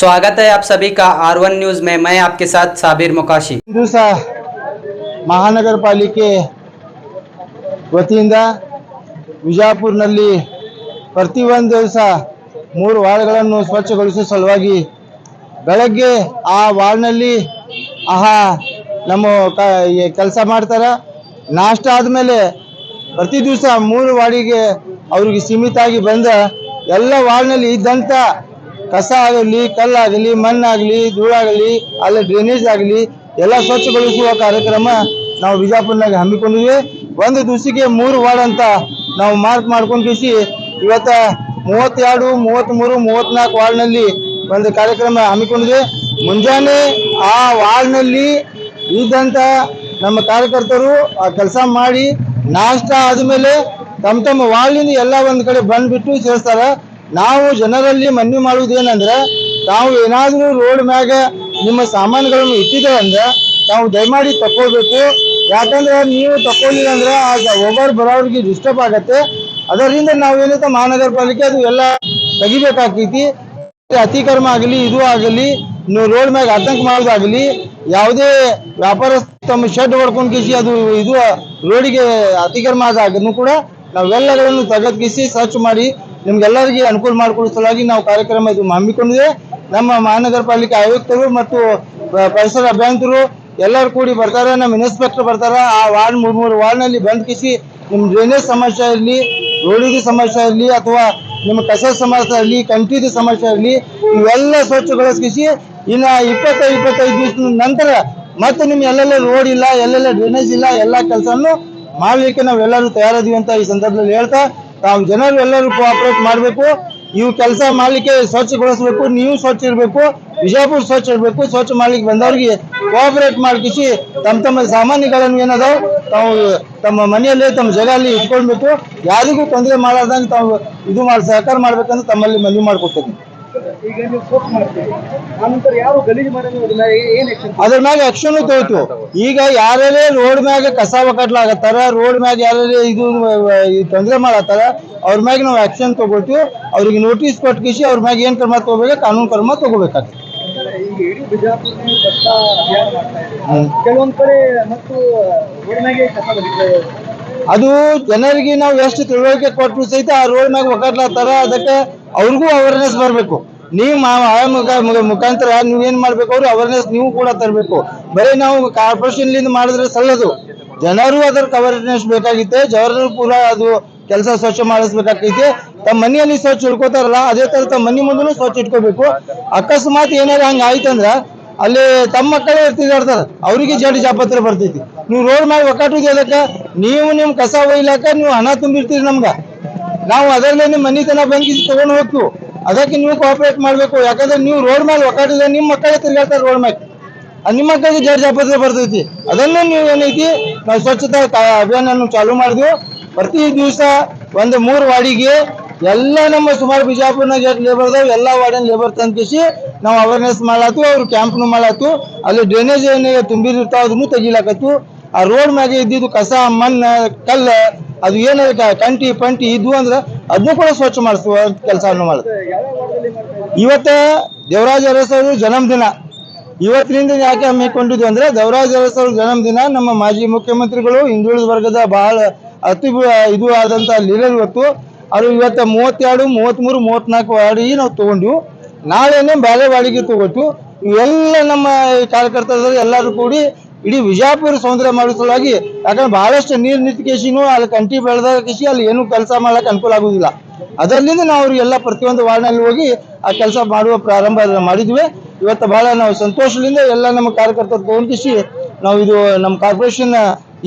स्वागत है आप सभी का आर वन न्यूज में मैं आपके साथ साबिर मुकाशी ದಿವಸ ಮಹಾನಗರ ಪಾಲಿಕೆ ವತಿಯಿಂದ ವಿಜಾಪುರ್ನಲ್ಲಿ ಪ್ರತಿ ಒಂದು ದಿವಸ ಮೂರು ವಾರ್ಡ್ಗಳನ್ನು ಸ್ವಚ್ಛಗೊಳಿಸುವ ಸಲುವಾಗಿ ಬೆಳಗ್ಗೆ ಆ ವಾರ್ಡ್ನಲ್ಲಿ ಆಹಾ ನಮ್ಮ ಕ ಕೆಲಸ ಮಾಡ್ತಾರೆ ನಾಷ್ಟ ಆದಮೇಲೆ ಪ್ರತಿ ದಿವಸ ಮೂರು ವಾರ್ಡಿಗೆ ಅವ್ರಿಗೆ ಸೀಮಿತ ಆಗಿ ಬಂದ ಎಲ್ಲ ವಾರ್ಡ್ನಲ್ಲಿ ಇದ್ದಂಥ ಕಸ ಆಗಲಿ ಕಲ್ಲಾಗಲಿ ಮಣ್ಣಾಗಲಿ ಧೂಳಾಗಲಿ ಅಲ್ಲಿ ಡ್ರೈನೇಜ್ ಆಗಲಿ, ಎಲ್ಲ ಸ್ವಚ್ಛಗೊಳಿಸುವ ಕಾರ್ಯಕ್ರಮ ನಾವು ಬಿಜಾಪುರ್ನಾಗ ಹಮ್ಮಿಕೊಂಡಿದ್ವಿ. ಒಂದು ದಿವಸಕ್ಕೆ ಮೂರು ವಾರ್ಡ್ ಅಂತ ನಾವು ಮಾರ್ಕ್ ಮಾಡ್ಕೊಂಡು ಕಿಸಿ ಇವತ್ತ ಮೂವತ್ತೆರಡು, ಮೂವತ್ತ್ಮೂರು, ಮೂವತ್ತ್ನಾಲ್ಕು ವಾರ್ಡ್ನಲ್ಲಿ ಒಂದು ಕಾರ್ಯಕ್ರಮ ಹಮ್ಮಿಕೊಂಡಿದೆ ಮುಂಜಾನೆ ಆ ವಾರ್ಡ್ನಲ್ಲಿ ಇದ್ದಂಥ ನಮ್ಮ ಕಾರ್ಯಕರ್ತರು ಆ ಕೆಲಸ ಮಾಡಿ ನಾಷ್ಟ ಆದಮೇಲೆ ತಮ್ಮ ತಮ್ಮ ವಾರ್ಡ್ನಿಂದ ಎಲ್ಲ ಒಂದು ಕಡೆ ಬಂದ್ಬಿಟ್ಟು ಸೇರಿಸ್ತಾರೆ. ನಾವು ಜನರಲ್ಲಿ ಮನವಿ ಮಾಡುವುದೇನಂದ್ರೆ ತಾವು ಏನಾದರೂ ರೋಡ್ ಮ್ಯಾಗ ನಿಮ್ಮ ಸಾಮಾನುಗಳನ್ನು ಇಟ್ಟಿದ್ದೇವೆ ಅಂದ್ರೆ ತಾವು ದಯಮಾಡಿ ತಕ್ಕೋಬೇಕು ಯಾಕಂದ್ರೆ ನೀವು ತಕ್ಕೊಳ್ಳಿಲ್ಲ ಅಂದ್ರೆ ಆಗ ಒಬ್ಬರು ಬರೋರಿಗೆ ಡಿಸ್ಟರ್ಬ್ ಆಗತ್ತೆ. ಅದರಿಂದ ನಾವೇನೈತೆ ಮಹಾನಗರ ಪಾಲಿಕೆ ಅದು ಎಲ್ಲ ತೆಗಿಬೇಕಾಗ್ತೈತಿ. ಅತಿಕ್ರಮ ಆಗಲಿ, ಇದು ಆಗಲಿ ರೋಡ್ ಮ್ಯಾಗ ಆತಂಕ ಮಾಡೋದಾಗಲಿ, ಯಾವುದೇ ವ್ಯಾಪಾರಸ್ಥ ತಮ್ಮ ಶೆಡ್ ಹೊಡ್ಕೊಂಡು ಕಿಸಿ ಅದು ಇದು ರೋಡಿಗೆ ಅತಿಕ್ರಮ ಆದಾಗ ಕೂಡ ನಾವೆಲ್ಲಗಳನ್ನು ತೆಗೆದುಕಿಸಿ ಸರ್ಚ್ ಮಾಡಿ ನಿಮ್ಗೆಲ್ಲರಿಗೆ ಅನುಕೂಲ ಮಾಡಿಕೊಡೋ ಸಲುವಾಗಿ ನಾವು ಕಾರ್ಯಕ್ರಮ ಇದು ಹಮ್ಮಿಕೊಂಡಿದೆ. ನಮ್ಮ ಮಹಾನಗರ ಪಾಲಿಕೆ ಆಯುಕ್ತರು ಮತ್ತು ಪರಿಸರ ಅಭಿಯಂತರು ಎಲ್ಲರೂ ಕೂಡಿ ಬರ್ತಾರೆ. ನಮ್ಮ ಇನ್ಸ್ಪೆಕ್ಟರ್ ಬರ್ತಾರೆ. ಆ ವಾರ್ಡ್ ಮೂರು ಮೂರು ವಾರ್ಡ್ನಲ್ಲಿ ಬಂದ್ ನಿಮ್ಮ ಡ್ರೈನೇಜ್ ಸಮಸ್ಯೆ ಇರಲಿ ರೋಡಿಗೆ ಸಮಸ್ಯೆ ಇರಲಿ ಅಥವಾ ನಿಮ್ಮ ಕಸ ಸಮಸ್ಯೆ ಇರಲಿ, ಕಂಟಿದ ಸಮಸ್ಯೆ ಇರಲಿ, ಇವೆಲ್ಲ ಸ್ವಚ್ಛಗೊಳಿಸಿ ಇನ್ನು ಇಪ್ಪತ್ತೈದು ಇಪ್ಪತ್ತೈದು ದಿವಸ ನಂತರ ಮತ್ತೆ ನಿಮ್ಗೆ ಎಲ್ಲೆಲ್ಲ ರೋಡ್ ಇಲ್ಲ, ಎಲ್ಲೆಲ್ಲ ಡ್ರೈನೇಜ್ ಇಲ್ಲ, ಎಲ್ಲ ಕೆಲಸನೂ ಮಾಡಲಿಕ್ಕೆ ನಾವೆಲ್ಲರೂ ತಯಾರಿದೀವಿ ಅಂತ ಈ ಸಂದರ್ಭದಲ್ಲಿ ಹೇಳ್ತಾ ತಾವು ಜನರು ಎಲ್ಲರೂ ಕೋಆಪರೇಟ್ ಮಾಡಬೇಕು, ಇವು ಕೆಲಸ ಮಾಡಲಿಕ್ಕೆ ಸ್ವಚ್ಛಗೊಳಿಸಬೇಕು ನೀವು ಸ್ವಚ್ಛ ಇರಬೇಕು, ವಿಜಯಪುರ ಸ್ವಚ್ಛ ಇರಬೇಕು, ಸ್ವಚ್ಛ ಮಾಡ್ಲಿಕ್ಕೆ ಬಂದವ್ರಿಗೆ ಕೋಆಪರೇಟ್ ಮಾಡ್ಕಿಸಿ ತಮ್ಮ ತಮ್ಮ ಸಾಮಾನ್ಯಗಳನ್ನು ಏನದಾವ, ತಾವು ತಮ್ಮ ಮನೆಯಲ್ಲೇ ತಮ್ಮ ಜಾಗಲ್ಲಿ ಇಟ್ಕೊಳ್ಬೇಕು. ಯಾರಿಗೂ ತೊಂದರೆ ಮಾಡಾರ್ದಂಗೆ ತಾವು ಇದು ಮಾಡಿ, ಸಹಕಾರ ಮಾಡ್ಬೇಕಂದ್ರೆ ತಮ್ಮಲ್ಲಿ ಮನವಿ ಮಾಡ್ಕೊಡ್ತೀನಿ. ಈಗ ನೀವು ಮಾಡ್ತೀವಿ ಆನಂತರ ಯಾರು ಗಲೀಜು ಮಾಡಿದ್ರೆ ಅದನ್ನ ಏನ್ ಆಕ್ಷನ್ ಅದ್ರ ಮ್ಯಾಗ ಆಕ್ಷನ್ ತಗೋತು ಈಗ ಯಾರೇ ರೋಡ್ ಮ್ಯಾಗ ಕಸ ಒಕ್ಕಟ್ಲಾಗತ್ತಾರ ರೋಡ್ ಮ್ಯಾಗ ಯಾರೇ ಇದು ತೊಂದರೆ ಮಾಡತ್ತಾರ ಅವ್ರ ಮ್ಯಾಗ ನಾವು ಆಕ್ಷನ್ ತಗೋತೀವಿ ಅವ್ರಿಗೆ ನೋಟಿಸ್ ಕೊಟ್ಕಿಸಿ ಅವ್ರ ಮ್ಯಾಗ ಏನ್ ಕ್ರಮ ತಗೋಬೇಕು ಕಾನೂನು ಕ್ರಮ ತಗೋಬೇಕಾಗ್ತದೆ ಈಗ ಇಡೀ ಬಿಜಾಪುರ ಕಷ್ಟ ಅಭಿಯಾನ ಮಾಡ್ತಾ ಇದ್ದೀವಿ ಹ್ಮ್. ಕೆಲವೊಂದ್ ಕಡೆ ಮತ್ತು ಕಸ ಅದು ಜನರಿಗೆ ನಾವು ಎಷ್ಟು ತಿಳುವಳಿಕೆ ಕೊಟ್ಟರು ಸಹಿತ ಆ ರೋಡ್ ಮ್ಯಾಗ ಒಕ್ಕಟ್ಲಾಗ್ತಾರ ಅದಕ್ಕೆ ಅವ್ರಿಗೂ ಅವೇರ್ನೆಸ್ ಬರಬೇಕು. ನೀವು ಮುಖ ಮುಖ- ಮುಖಾಂತರ ನೀವೇನ್ ಮಾಡ್ಬೇಕು? ಅವ್ರು ಅವೇರ್ನೆಸ್ ನೀವು ಕೂಡ ತರಬೇಕು. ಬರೀ ನಾವು ಕಾರ್ಪೊರೇಷನ್ ಲಿಂದ ಮಾಡಿದ್ರೆ ಸಲ್ಲದು. ಜನರು ಅದರ ಅವೇರ್ನೆಸ್ ಬೇಕಾಗಿತ್ತೆ. ಜನರು ಪೂರ ಅದು ಕೆಲಸ ಸ್ವಚ್ಛ ಮಾಡಿಸ್ಬೇಕಾಗೈತಿ ತಮ್ಮ ಮನೆಯಲ್ಲಿ ಸ್ವಚ್ಛ ಇಟ್ಕೋತಾರಲ್ಲ, ಅದೇ ತರ ತಮ್ಮ ಮನೆ ಮುಂದೂ ಸ್ವಚ್ಛ ಇಟ್ಕೋಬೇಕು. ಅಕಸ್ಮಾತ್ ಏನಾರ ಹಂಗ ಆಯ್ತಂದ್ರ ಅಲ್ಲಿ ತಮ್ಮ ಮಕ್ಕಳೇ ಇರ್ತಿದಾಡ್ತಾರ ಅವರಿಗೆ ಜಡ್ ಜಾಪತ್ರ ಬರ್ತೈತಿ. ನೀವು ರೋಡ್ ಮ್ಯಾಗ ಒಕ್ಕಾಟಿದ್ ಅದಕ್ಕೆ, ನೀವು ನಿಮ್ ಕಸ ಒಯ್ಲಾಕ ನೀವು ಹಣ ತುಂಬಿರ್ತೀರಿ ನಮ್ಗ. ನಾವು ಅದರಲ್ಲೇ ನಿಮ್ಮ ಮನೆ ತನ ಬಂದು ತಗೊಂಡು ಹೋಗ್ತೀವಿ. ಅದಕ್ಕೆ ನೀವು ಕೋಆಪರೇಟ್ ಮಾಡಬೇಕು. ಯಾಕಂದ್ರೆ ನೀವು ರೋಡ್ ಮೇಲೆ ಒಕ್ಕಾಟಿದ್ರೆ ನಿಮ್ಮ ಮಕ್ಕಳೇ ತಿರ್ಗಾಡ್ತಾರೆ ರೋಡ್ ಅದು ನಿಮ್ಮ ಮಕ್ಕಳಿಗೆ ಜಡ್ ಆಪತ್ರೆ ಬರ್ತೈತಿ. ಅದನ್ನು ನೀವು ಏನೈತಿ, ನಾವು ಸ್ವಚ್ಛತಾ ಅಭಿಯಾನ ಚಾಲೂ ಮಾಡಿದ್ವಿ. ಪ್ರತಿ ದಿವಸ ಒಂದು ಮೂರು ವಾರ್ಡಿಗೆ ಎಲ್ಲ ನಮ್ಮ ಸುಮಾರು ಬಿಜಾಪುರ್ನಾಗ ಎಷ್ಟು ಲೇಬರ್ ಅದಾವ ಎಲ್ಲ ವಾರ್ಡಿನ ಲೇಬರ್ ತಂದ್ಕಿಸಿ ನಾವು ಅವೇರ್ನೆಸ್ ಮಾಡ್ಲಾತು, ಅವ್ರು ಕ್ಯಾಂಪ್ನು ಮಾಡ್ಲಾತು. ಅಲ್ಲಿ ಡ್ರೈನೇಜ್ ಏನಿದೆ ತುಂಬಿರ್ತಾವ ಅದನ್ನು ತೆಗಿಲಾಕತ್ತು. ಆ ರೋಡ್ ಮ್ಯಾಗೆ ಇದ್ದಿದ್ದು ಕಸ, ಮಣ್ಣು, ಕಲ್ಲ ಅದು ಏನು ಕಂಟಿ ಪಂಟಿ ಇದ್ವು ಅಂದ್ರೆ ಅದನ್ನು ಕೂಡ ಸ್ವಚ್ಛ ಮಾಡಿಸುವ ಕೆಲಸವನ್ನು ಮಾಡ್ತಾ ಇವತ್ತ ದೇವರಾಜ ಅರಸರು ಜನ್ಮದಿನ. ಇವತ್ತಿನಿಂದ ಯಾಕೆ ಹಮ್ಮಿಕೊಂಡಿದ್ವಿ ಅಂದ್ರೆ ದೇವರಾಜ ಅರಸರು ಜನ್ಮದಿನ ನಮ್ಮ ಮಾಜಿ ಮುಖ್ಯಮಂತ್ರಿಗಳು, ಹಿಂದುಳಿದ ವರ್ಗದ ಬಹಳ ಅತಿ ಇದು ಆದಂತ ಲೀಡರ್ ಇವತ್ತು. ಅದು ಇವತ್ತ ಮೂವತ್ತೆರಡು ಮೂವತ್ತ್ಮೂರು ಮೂವತ್ನಾಲ್ಕು ವಾರ್ಡಿಗೆ ನಾವು ತಗೊಂಡ್ವಿ. ನಾಳೆನೇ ಬೇರೆ ವಾರ್ಡಿಗೆ ತಗೊಟ್ಟು ಇವೆಲ್ಲ ನಮ್ಮ ಕಾರ್ಯಕರ್ತರು ಎಲ್ಲರೂ ಕೂಡಿ ಇಡೀ ವಿಜಯಪುರ ಸೌಂದರ್ಯ ಮಾಡೋ ಸಲುವಾಗಿ, ಯಾಕಂದ್ರೆ ಬಹಳಷ್ಟು ನೀರು ನಿಂತ ಕೇಸಿನೂ ಅಲ್ಲಿ ಕಂಟಿ ಬೆಳೆದ ಕೇಸಿ ಅಲ್ಲಿ ಏನು ಕೆಲಸ ಮಾಡಕ್ಕೆ ಅನುಕೂಲ ಆಗುದಿಲ್ಲ. ಅದರಿಂದ ನಾವು ಅವ್ರಿಗೆಲ್ಲ ಪ್ರತಿಯೊಂದು ವಾರ್ಡ್ನಲ್ಲಿ ಹೋಗಿ ಆ ಕೆಲಸ ಮಾಡುವ ಪ್ರಾರಂಭ ಮಾಡಿದ್ವಿ. ಇವತ್ತು ಬಹಳ ನಾವು ಸಂತೋಷದಿಂದ ಎಲ್ಲ ನಮ್ಮ ಕಾರ್ಯಕರ್ತರು ತಗೊಂಡಿಸಿ ನಾವು ಇದು ನಮ್ಮ ಕಾರ್ಪೊರೇಷನ್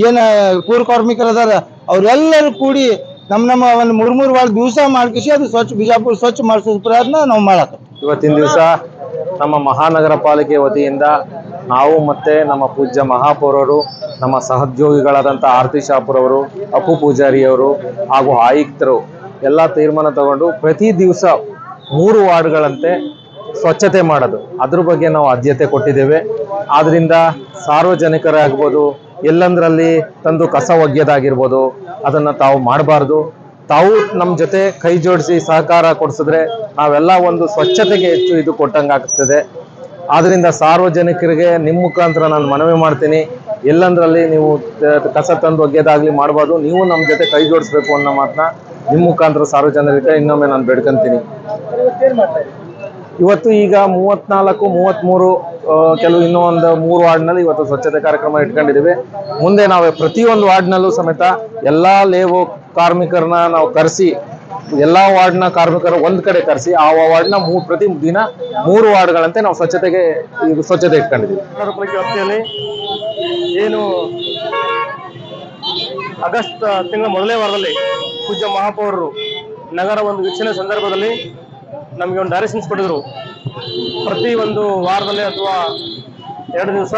ಏನು ಪೂರ್ ಕಾರ್ಮಿಕರದಾರ, ಅವರೆಲ್ಲರೂ ಕೂಡಿ ನಮ್ಮ ನಮ್ಮ ಒಂದು ಮೂರು ಮೂರು ವಾರ ದಿವಸ ಮಾಡ್ಕಿಸಿ ಅದು ಸ್ವಚ್ಛ ಬಿಜಾಪುರ ಸ್ವಚ್ಛ ಮಾಡಿಸೋ ಪ್ರಯತ್ನ ನಾವು ಮಾಡತ್ತ ಇವತ್ತಿನ ದಿವಸ ನಮ್ಮ ಮಹಾನಗರ ಪಾಲಿಕೆ ವತಿಯಿಂದ ನಾವು ಮತ್ತೆ ನಮ್ಮ ಪೂಜ್ಯ ಮಹಾಪೌರರು, ನಮ್ಮ ಸಹೋದ್ಯೋಗಿಗಳಾದಂಥ ಆರತಿ ಶಾಪುರವರು, ಅಪ್ಪು ಪೂಜಾರಿಯವರು ಹಾಗೂ ಆಯುಕ್ತರು ಎಲ್ಲ ತೀರ್ಮಾನ ತಗೊಂಡು ಪ್ರತಿ ದಿವಸ ಮೂರು ವಾರ್ಡ್ಗಳಂತೆ ಸ್ವಚ್ಛತೆ ಮಾಡೋದು. ಅದ್ರ ಬಗ್ಗೆ ನಾವು ಆದ್ಯತೆ ಕೊಟ್ಟಿದ್ದೇವೆ. ಆದ್ರಿಂದ ಸಾರ್ವಜನಿಕರಾಗ್ಬೋದು, ಎಲ್ಲಂದ್ರಲ್ಲಿ ತಂದು ಕಸ ಒಗೆಯೋದಾಗಿರ್ಬೋದು, ಅದನ್ನು ತಾವು ಮಾಡಬಾರ್ದು. ತಾವು ನಮ್ಮ ಜೊತೆ ಕೈ ಜೋಡಿಸಿ ಸಹಕಾರ ಕೊಡಿಸಿದ್ರೆ ನಾವೆಲ್ಲ ಒಂದು ಸ್ವಚ್ಛತೆಗೆ ಹೆಚ್ಚು ಇದು ಕೊಟ್ಟಂಗಾಗ್ತದೆ. ಆದ್ರಿಂದ ಸಾರ್ವಜನಿಕರಿಗೆ ನಿಮ್ಮ ಮುಖಾಂತರ ನಾನು ಮನವಿ ಮಾಡ್ತೀನಿ. ಎಲ್ಲಂದ್ರಲ್ಲಿ ನೀವು ಕಸ ತಂದು ಒಗ್ಗೆದಾಗ್ಲಿ ಮಾಡಬಾರ್ದು. ನೀವು ನಮ್ಮ ಜೊತೆ ಕೈ ಜೋಡಿಸ್ಬೇಕು ಅನ್ನೋ ಮಾತನ್ನ ನಿಮ್ಮ ಮುಖಾಂತರ ಸಾರ್ವಜನಿಕರಿಗೆ ಇನ್ನೊಮ್ಮೆ ನಾನು ಬೇಡ್ಕೊಂತೀನಿ. ಇವತ್ತು ಈಗ ಮೂವತ್ನಾಲ್ಕು, ಮೂವತ್ಮೂರು ಕೆಲವು ಇನ್ನೂ ಒಂದು ಮೂರು ವಾರ್ಡ್ನಲ್ಲಿ ಇವತ್ತು ಸ್ವಚ್ಛತೆ ಕಾರ್ಯಕ್ರಮ ಇಟ್ಕೊಂಡಿದ್ದೀವಿ. ಮುಂದೆ ನಾವು ಪ್ರತಿಯೊಂದು ವಾರ್ಡ್ನಲ್ಲೂ ಸಮೇತ ಎಲ್ಲಾ ಲೇವೋ ಕಾರ್ಮಿಕರನ್ನ ನಾವು ಕರೆಸಿ ಎಲ್ಲಾ ವಾರ್ಡ್ನ ಕಾರ್ಮಿಕರು ಒಂದ್ ಕಡೆ ಕರೆಸಿ, ಆ ವಾರ್ಡ್ನ ಮೂರು ಪ್ರತಿ ದಿನ ಮೂರು ವಾರ್ಡ್ಗಳಂತೆ ನಾವು ಸ್ವಚ್ಛತೆಗೆ ಸ್ವಚ್ಛತೆ ಇಟ್ಕೊಂಡಿದ್ದೀವಿ. ವ್ಯಾಪ್ತಿಯಲ್ಲಿ ಏನು ಆಗಸ್ಟ್ ತಿಂಗಳ ಮೊದಲನೇ ವಾರದಲ್ಲಿ ಪೂಜ್ಯ ಮಹಾಪೌರರು ನಗರ ಒಂದು ವೀಕ್ಷಣೆ ಸಂದರ್ಭದಲ್ಲಿ ನಮಗೆ ಒಂದು ಡೈರೆಕ್ಷನ್ಸ್ ಕೊಟ್ಟಿದ್ರು. ಪ್ರತಿ ಒಂದು ವಾರದಲ್ಲಿ ಅಥವಾ ಎರಡು ದಿವಸ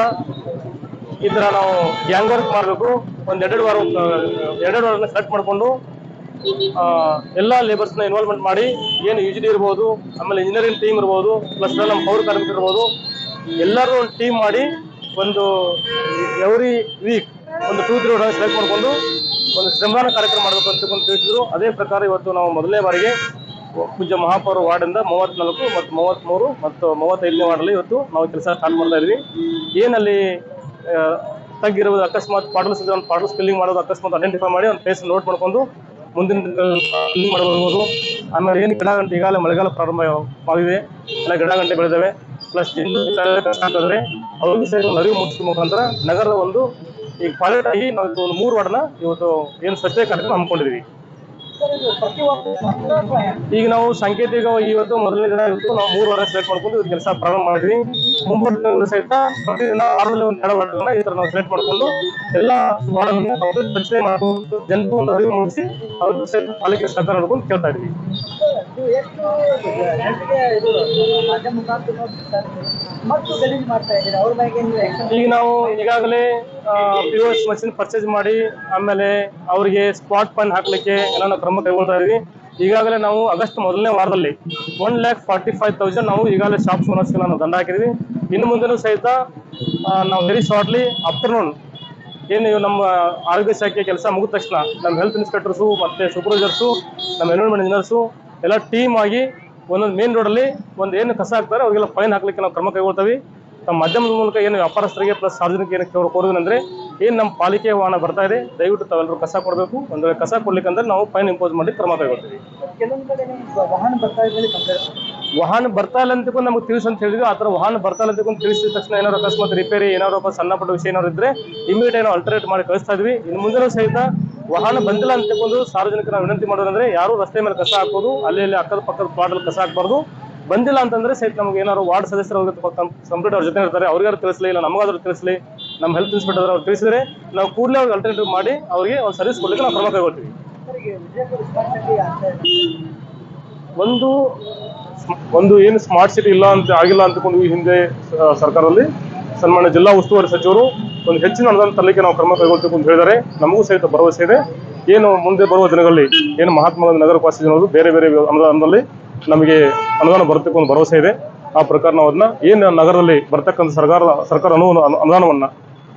ಈ ಥರ ನಾವು ಗ್ಯಾಂಗ್ ವರ್ಕ್ ಮಾಡಬೇಕು. ಒಂದು ಎರಡೆರಡು ವಾರ ಎರಡೆರಡು ವಾರನ ಸೆಲೆಕ್ಟ್ ಮಾಡಿಕೊಂಡು ಎಲ್ಲ ಲೇಬರ್ಸ್ನ ಇನ್ವಾಲ್ವ್ಮೆಂಟ್ ಮಾಡಿ, ಏನು ಯು ಜಿ ಡಿ ಇರ್ಬೋದು, ಆಮೇಲೆ ಇಂಜಿನಿಯರಿಂಗ್ ಟೀಮ್ ಇರ್ಬೋದು ಪ್ಲಸ್ ನಮ್ಮ ಪೌರ ಕಾರ್ಮಿಕ ಇರ್ಬೋದು ಎಲ್ಲರೂ ಒಂದು ಟೀಮ್ ಮಾಡಿ ಒಂದು ಎವ್ರಿ ವೀಕ್ ಒಂದು ಟೂ ತ್ರೀ ಸೆಲೆಕ್ಟ್ ಮಾಡಿಕೊಂಡು ಒಂದು ಶ್ರಮದಾನ ಕಾರ್ಯಕ್ರಮ ಮಾಡಬೇಕು ಅಂತ ತಿಳಿಸಿದ್ರು. ಅದೇ ಪ್ರಕಾರ ಇವತ್ತು ನಾವು ಮೊದಲನೇ ಬಾರಿಗೆ ಪೂಜ್ಯ ಮಹಾಪೌರ ವಾರ್ಡಿಂದ ಮೂವತ್ನಾಲ್ಕು ಮತ್ತು ಮೂವತ್ತ್ಮೂರು ಮತ್ತು ಮೂವತ್ತೈದನೇ ವಾರ್ಡಲ್ಲಿ ಇವತ್ತು ನಾವು ಕೆಲಸ ಸ್ಟಾರ್ಟ್ ಮಾಡ್ತಾ ಇದ್ವಿ ಏನಲ್ಲಿ ತಗ್ಗಿರೋದು ಅಕಸ್ಮಾತ್ ಇದ್ರೆ ಒಂದು ಪಾಟಲ್ ಸ್ಪಿಲ್ಲಿಂಗ್ ಮಾಡೋದು ಅಕಸ್ಮಾತ್ ಐಡೆಂಟಿಫೈ ಮಾಡಿ ಒಂದು ಪ್ಲೇಸ್ ನೋಟ್ ಮಾಡ್ಕೊಂಡು ಮುಂದಿನ ಮಾಡಬಹುದು. ಆಮೇಲೆ ಏನು ಗಿಡ ಗಂಟೆ? ಈಗಾಗಲೇ ಮಳೆಗಾಲ ಪ್ರಾರಂಭವಾಗಿದೆ ಎಲ್ಲ ಗಿಡ ಗಂಟೆ ಬೆಳೆದವೆ. ಪ್ಲಸ್ ಅಂತಂದ್ರೆ ಅವರು ಅರಿವು ಮೂಡಿಸುವ ಮುಖಾಂತರ ನಗರದ ಒಂದು ಈಗ ಪಾಲೆಟ್ ಆಗಿ ನಾವು ಒಂದು ಮೂರು ವಾರ್ಡ್ನ ಇವತ್ತು ಏನು ಸ್ವಚ್ಛತೆ ಕಾರ್ಯಕ್ರಮ ಹಮ್ಮಿಕೊಂಡಿದ್ದೀವಿ ಈಗ ನಾವು ಸಾಂಕೇತಿಕ ಇವತ್ತು ಮೊದಲನೇ ದಿನ ಇವತ್ತು ನಾವು ಮೂರು ವಾರ ಸೆಲೆಕ್ಟ್ ಮಾಡ್ಕೊಂಡು ಇವತ್ತು ಕೆಲಸ ಪ್ರಾರಂಭ ಮಾಡಿದ್ವಿ. ಮುಂಬರ್ ದಿನಗಳು ಸಹಿತ ಪ್ರತಿದಿನ ಆರಲ್ಲಿ ಒಂದು ಎರಡು ಈ ತರ ನಾವು ಸೆಲೆಕ್ಟ್ ಮಾಡ್ಕೊಂಡು ಎಲ್ಲ ವಾರ್ಡ್ಗಳನ್ನ ಅವರು ಮಾಡ್ಕೊಂಡು ಜನರು ಒಂದು ಅರಿವು ಮೂಡಿಸಿ ಅವ್ರ ಪಾಲಿಕೆ ಸಹಕಾರ ನೋಡ್ಕೊಂಡು ಕೇಳ್ತಾ ಇದ್ವಿ. ಈಗ ನಾವು ಈಗಾಗಲೇ ಪಿ ಎಸ್ ಮಷಿನ್ ಪರ್ಚೇಸ್ ಮಾಡಿ, ಆಮೇಲೆ ಅವರಿಗೆ ಸ್ಪಾಟ್ ಪಾಯಿಂಟ್ ಹಾಕ್ಲಿಕ್ಕೆ ಎಲ್ಲ ಕ್ರಮ ಕೈಗೊಳ್ತಾ ಇದೀವಿ. ಈಗಾಗಲೇ ನಾವು ಆಗಸ್ಟ್ ಮೊದಲನೇ ವಾರದಲ್ಲಿ one lakh forty five thousand ನಾವು ಈಗಾಗಲೇ ಶಾಪ್ಸ್ ಓನರ್ಸ್ಗೆ ನಾವು ದಂಡ ಹಾಕಿದ್ವಿ. ಇನ್ನು ಮುಂದೆನೂ ಸಹಿತ ನಾವು ವೆರಿ ಶಾರ್ಟ್ಲಿ ಆಫ್ಟರ್ನೂನ್ ಏನು ನಮ್ಮ ಆರೋಗ್ಯ ಶಾಖೆ ಕೆಲಸ ಮುಗಿದ ತಕ್ಷಣ ನಮ್ಮ ಹೆಲ್ತ್ ಇನ್ಸ್ಪೆಕ್ಟರ್ಸು ಮತ್ತು ಸೂಪರ್ವೈಸರ್ಸು ನಮ್ಮ ಎನ್ವಿರಾನ್ಮೆಂಟ್ ಇಂಜಿನಿಯರ್ಸು ಎಲ್ಲ ಟೀಮ್ ಆಗಿ ಒಂದೊಂದು ಮೇನ್ ರೋಡಲ್ಲಿ ಒಂದು ಏನು ಕಸ ಹಾಕ್ತಾರೆ ಅವರಿಗೆಲ್ಲ ಫೈನ್ ಹಾಕ್ಲಿಕ್ಕೆ ನಾವು ಕ್ರಮ ಕೈಗೊಳ್ತೀವಿ. ನಮ್ಮ ಮಾಧ್ಯಮದ ಮೂಲಕ ಏನು ವ್ಯಾಪಾರಸ್ಥರಿಗೆ ಪ್ಲಸ್ ಸಾರ್ವಜನಿಕ ಏನು ಕೋರೋದಂದ್ರೆ ಏನು ನಮ್ಮ ಪಾಲಿಕೆ ವಾಹನ ಬರ್ತಾ ಇದೆ ದಯವಿಟ್ಟು ತಾವೆಲ್ಲರೂ ಕಸ ಕೊಡಬೇಕು. ಒಂದು ವೇಳೆ ಕಸ ಕೊಡ್ಲಿಕ್ಕಂದ್ರೆ ನಾವು ಫೈನ್ ಇಂಪೋಸ್ ಮಾಡಿ ಕ್ರಮ ಕೈಗೊಳ್ತೀವಿ. ವಾಹನ ಬರ್ತಾ ವಾಹನ ಬರ್ತಾ ಇಲ್ಲ ಅಂತ ನಮ್ಗೆ ತಿಳಿಸಿ ಅಂತ ಹೇಳಿದ್ವಿ. ಆ ಥರ ವಾಹನ ಬರ್ತಾ ಇಲ್ಲ ಅಂತ ತಿಳಿಸಿದ ತಕ್ಷಣ ಏನಾದ್ರು ಅಕಸ್ಮಾತ್ ರಿಪೇರಿ ಏನಾದ್ರು ಸಣ್ಣ ಪುಟ್ಟ ವಿಷಯ ಏನಾದ್ರು ಇದ್ರೆ ಇಮಿಡಿಯೇಟ್ ಏನೋ ಅಲ್ಟರೇಟ್ ಮಾಡಿ ಕಳಿಸ್ತಾ ಇದ್ವಿ. ಇನ್ನು ಮುಂದೆ ಸಹಿತ ವಾಹನ ಬಂದಿಲ್ಲ ಅಂತ ತಿಳ್ಕೊಂಡು ಸಾರ್ವಜನಿಕರ ವಿನಂತಿ ಮಾಡೋದಂದ್ರೆ ಯಾರು ರಸ್ತೆ ಮೇಲೆ ಕಸ ಹಾಕೋದು, ಅಲ್ಲಿ ಇಲ್ಲಿ ಅಕ್ಕದ ಪಕ್ಕದ ಪ್ಲಾಟಲ್ಲಿ ಕಸ ಹಾಕ್ಬಾರ್ದು. ಬಂದಿಲ್ಲ ಅಂತಂದ್ರೆ ಸಹಿತ ನಮ್ಗೆ ಏನಾದ್ರು ವಾರ್ಡ್ ಸದಸ್ಯರು ಕಂಪ್ಲೀಟ್ ಅವ್ರ ಜೊತೆ ಇರ್ತಾರೆ. ಅವ್ರಿಗಾದ್ರು ತಿಳಿಸಲಿ ಇಲ್ಲ, ನಮಗಾದ್ರೂ ತಿಳಿಸಲಿ ನಮ್ಮ ಹೆಲ್ತ್ ಇನ್ಸ್ಪೆಕ್ಟರ್ ಅವ್ರು ತಿಳಿಸಿದ್ರೆ ನಾವು ಕೂಡಲೇ ಅವ್ರಿಗೆ ಅಲ್ಟರ್ನೇಟಿವ್ ಮಾಡಿ ಅವರಿಗೆ ಒಂದು ಸರ್ವಿಸ್ ಕೊಡ್ಲಿಕ್ಕೆ ನಾವು ಕ್ರಮ ಕೈಗೊಳ್ತೀವಿ. ಒಂದು ಒಂದು ಏನು ಸ್ಮಾರ್ಟ್ ಸಿಟಿ ಇಲ್ಲ ಅಂತ, ಆಗಿಲ್ಲ ಅಂತಕೊಂಡು ಈ ಹಿಂದೆ ಸರ್ಕಾರದಲ್ಲಿ ಸನ್ಮಾನ್ಯ ಜಿಲ್ಲಾ ಉಸ್ತುವಾರಿ ಸಚಿವರು ಒಂದು ಹೆಚ್ಚಿನ ಅನುದಾನ ತರಲಿಕ್ಕೆ ನಾವು ಕ್ರಮ ಕೈಗೊಳ್ಳುತ್ತೆ ಅಂತ ಹೇಳಿದರೆ ನಮಗೂ ಸಹಿತ ಭರವಸೆ ಇದೆ. ಏನು ಮುಂದೆ ಬರುವ ದಿನಗಳಲ್ಲಿ, ಏನು ಮಹಾತ್ಮ ಗಾಂಧಿ ನಗರ ವಾಸಿ ಜನರು ಬೇರೆ ಬೇರೆ ಅನುದಾನದಲ್ಲಿ ನಮಗೆ ಅನುದಾನ ಬರಬೇಕು ಭರವಸೆ ಇದೆ. ಆ ಪ್ರಕಾರ ನಾವು ಅದನ್ನ ಏನು ನಗರದಲ್ಲಿ ಬರ್ತಕ್ಕಂಥ ಸರ್ಕಾರ ಸರ್ಕಾರ ಅನುದಾನವನ್ನು ಅನು- ಅನುದಾನವನ್ನ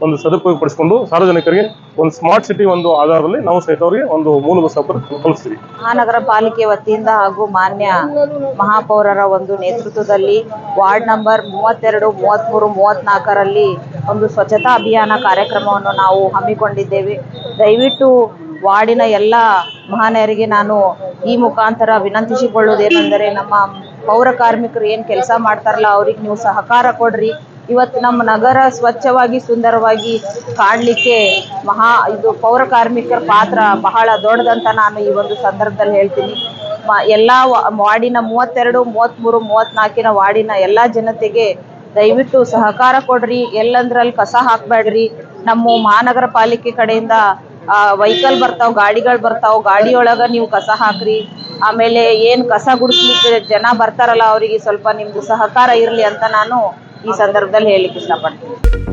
ಒಂದು ಸದುಪಯೋಗಪಡಿಸಿಕೊಂಡು ಸಾರ್ವಜನಿಕರಿಗೆ ಒಂದು ಸ್ಮಾರ್ಟ್ ಸಿಟಿ ಒಂದು ಆಧಾರದಲ್ಲಿ ನಾವು ಸಹಿತ ಅವರಿಗೆ ಒಂದು ಮೂಲಭೂತ ಸೌಕರ್ಯ ಕಲ್ಪಿಸ್ತೀವಿ. ಮಹಾನಗರ ಪಾಲಿಕೆ ವತಿಯಿಂದ ಹಾಗೂ ಮಾನ್ಯ ಮಹಾಪೌರರ ಒಂದು ನೇತೃತ್ವದಲ್ಲಿ ವಾರ್ಡ್ ನಂಬರ್ ಮೂವತ್ತೆರಡು ಮೂವತ್ತ್ಮೂರು ಮೂವತ್ನಾಲ್ಕರಲ್ಲಿ ಒಂದು ಸ್ವಚ್ಛತಾ ಅಭಿಯಾನ ಕಾರ್ಯಕ್ರಮವನ್ನು ನಾವು ಹಮ್ಮಿಕೊಂಡಿದ್ದೇವೆ. ದಯವಿಟ್ಟು ವಾರ್ಡಿನ ಎಲ್ಲ ಮಹನೀಯರಿಗೆ ನಾನು ಈ ಮುಖಾಂತರ ವಿನಂತಿಸಿಕೊಳ್ಳುವುದೇನೆಂದರೆ ನಮ್ಮ ಪೌರ ಕಾರ್ಮಿಕರು ಏನು ಕೆಲಸ ಮಾಡ್ತಾರಲ್ಲ, ಅವ್ರಿಗೆ ನೀವು ಸಹಕಾರ ಕೊಡ್ರಿ. ಇವತ್ತು ನಮ್ಮ ನಗರ ಸ್ವಚ್ಛವಾಗಿ, ಸುಂದರವಾಗಿ ಕಾಣಲಿಕ್ಕೆ ಮಹಾ, ಇದು ಪೌರ ಕಾರ್ಮಿಕರ ಪಾತ್ರ ಬಹಳ ದೊಡ್ಡದಂತ ನಾನು ಈ ಒಂದು ಸಂದರ್ಭದಲ್ಲಿ ಹೇಳ್ತೀನಿ. ಎಲ್ಲ ವಾರ್ಡಿನ ಮೂವತ್ತೆರಡು ಮೂವತ್ತ್ಮೂರು ಮೂವತ್ತ್ನಾಲ್ಕಿನ ವಾರ್ಡಿನ ಎಲ್ಲ ಜನತೆಗೆ ದಯವಿಟ್ಟು ಸಹಕಾರ ಕೊಡ್ರಿ. ಎಲ್ಲಂದ್ರಲ್ಲಿ ಕಸ ಹಾಕಬೇಡ್ರಿ. ನಮ್ಮ ಮಹಾನಗರ ಪಾಲಿಕೆ ಕಡೆಯಿಂದ ವೆಹಿಕಲ್ ಬರ್ತಾವ, ಗಾಡಿಗಳು ಬರ್ತಾವ, ಗಾಡಿಯೊಳಗೆ ನೀವು ಕಸ ಹಾಕ್ರಿ. ಆಮೇಲೆ ಏನು ಕಸ ಗುಡಿಸ್ಲಿಕ್ಕೆ ಜನ ಬರ್ತಾರಲ್ಲ, ಅವರಿಗೆ ಸ್ವಲ್ಪ ನಿಮ್ದು ಸಹಕಾರ ಇರಲಿ ಅಂತ ನಾನು ಈ ಸಂದರ್ಭದಲ್ಲಿ ಹೇಳಲಿಕ್ಕೆ ಇಷ್ಟಪಡ್ತೀನಿ.